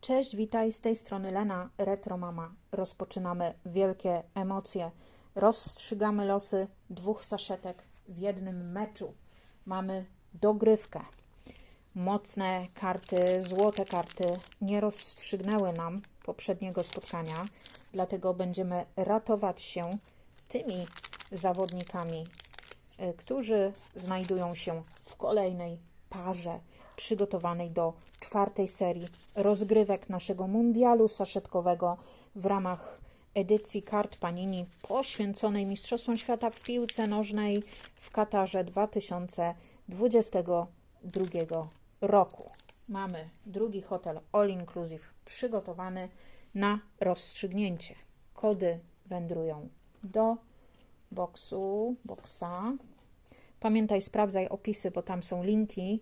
Cześć, witaj, z tej strony Lena, Retro Mama. Rozpoczynamy wielkie emocje. Rozstrzygamy losy dwóch saszetek w jednym meczu. Mamy dogrywkę. Mocne karty, złote karty nie rozstrzygnęły nam poprzedniego spotkania, dlatego będziemy ratować się tymi zawodnikami, y, którzy znajdują się w kolejnej parze przygotowanej do czwartej serii rozgrywek naszego mundialu saszetkowego w ramach edycji kart Panini poświęconej Mistrzostwom Świata w piłce nożnej w Katarze 2022 roku. Mamy drugi hotel All Inclusive przygotowany na rozstrzygnięcie. Kody wędrują do boksu, boksa. Pamiętaj, sprawdzaj opisy, bo tam są linki.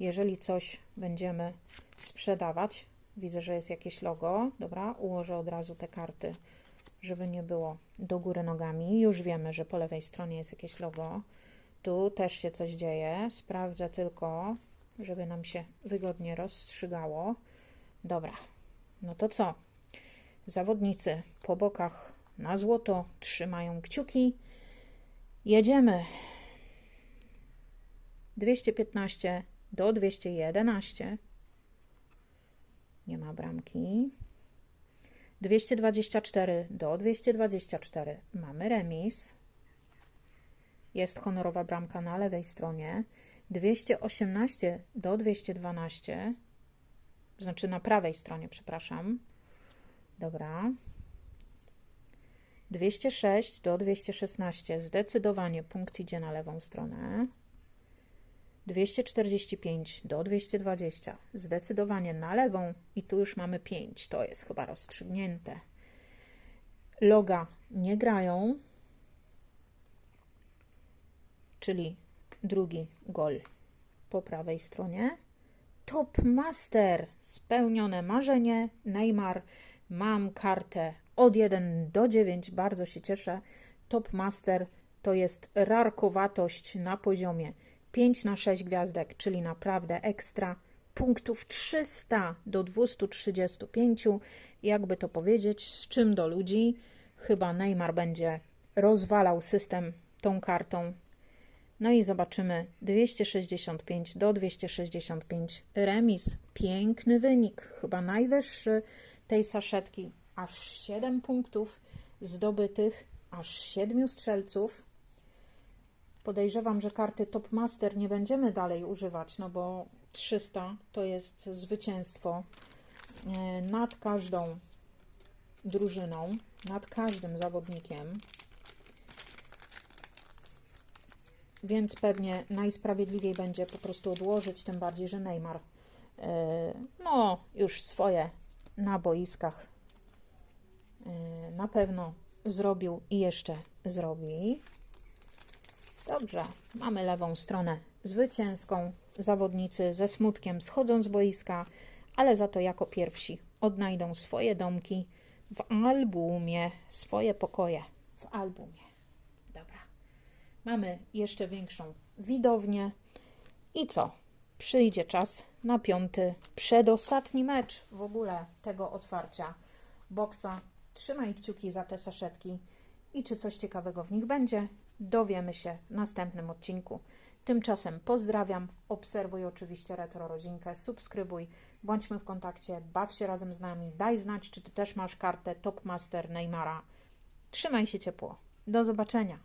Jeżeli coś będziemy sprzedawać, widzę, że jest jakieś logo. Dobra, ułożę od razu te karty, żeby nie było do góry nogami. Już wiemy, że po lewej stronie jest jakieś logo. Tu też się coś dzieje. Sprawdzę tylko, żeby nam się wygodnie rozstrzygało. Dobra, no to co? Zawodnicy po bokach na złoto trzymają kciuki. Jedziemy. 215 do 211. Nie ma bramki. 224 do 224. Mamy remis. Jest honorowa bramka na lewej stronie. 218 do 212. Znaczy na prawej stronie, przepraszam. Dobra. 206 do 216. Zdecydowanie punkt idzie na lewą stronę. 245 do 220. Zdecydowanie na lewą i tu już mamy 5. To jest chyba rozstrzygnięte. Loga nie grają, czyli drugi gol po prawej stronie. Top Master, spełnione marzenie. Neymar, mam kartę od 1 do 9, bardzo się cieszę. Top Master to jest rarkowatość na poziomie 5 na 6 gwiazdek, czyli naprawdę ekstra. Punktów 300 do 235. Jakby to powiedzieć, z czym do ludzi? Chyba Neymar będzie rozwalał system tą kartą. No i zobaczymy 265 do 265 remis. Piękny wynik, chyba najwyższy tej saszetki. Aż 7 punktów zdobytych, aż 7 strzelców. Podejrzewam, że karty Top Master nie będziemy dalej używać, no bo 300 to jest zwycięstwo e, nad każdą drużyną, nad każdym zawodnikiem. Więc pewnie najsprawiedliwiej będzie po prostu odłożyć, tym bardziej, że Neymar e, no już swoje na boiskach e, na pewno zrobił i jeszcze zrobi. Dobrze, mamy lewą stronę zwycięską. Zawodnicy ze smutkiem schodzą z boiska, ale za to jako pierwsi odnajdą swoje domki w albumie, swoje pokoje w albumie. Dobra. Mamy jeszcze większą widownię. I co? Przyjdzie czas na piąty, przedostatni mecz w ogóle tego otwarcia boksa. Trzymaj kciuki za te saszetki i czy coś ciekawego w nich będzie, dowiemy się w następnym odcinku. Tymczasem pozdrawiam, obserwuj oczywiście Retro Rodzinkę, subskrybuj, bądźmy w kontakcie, baw się razem z nami, daj znać, czy Ty też masz kartę Top Master Neymara. Trzymaj się ciepło. Do zobaczenia.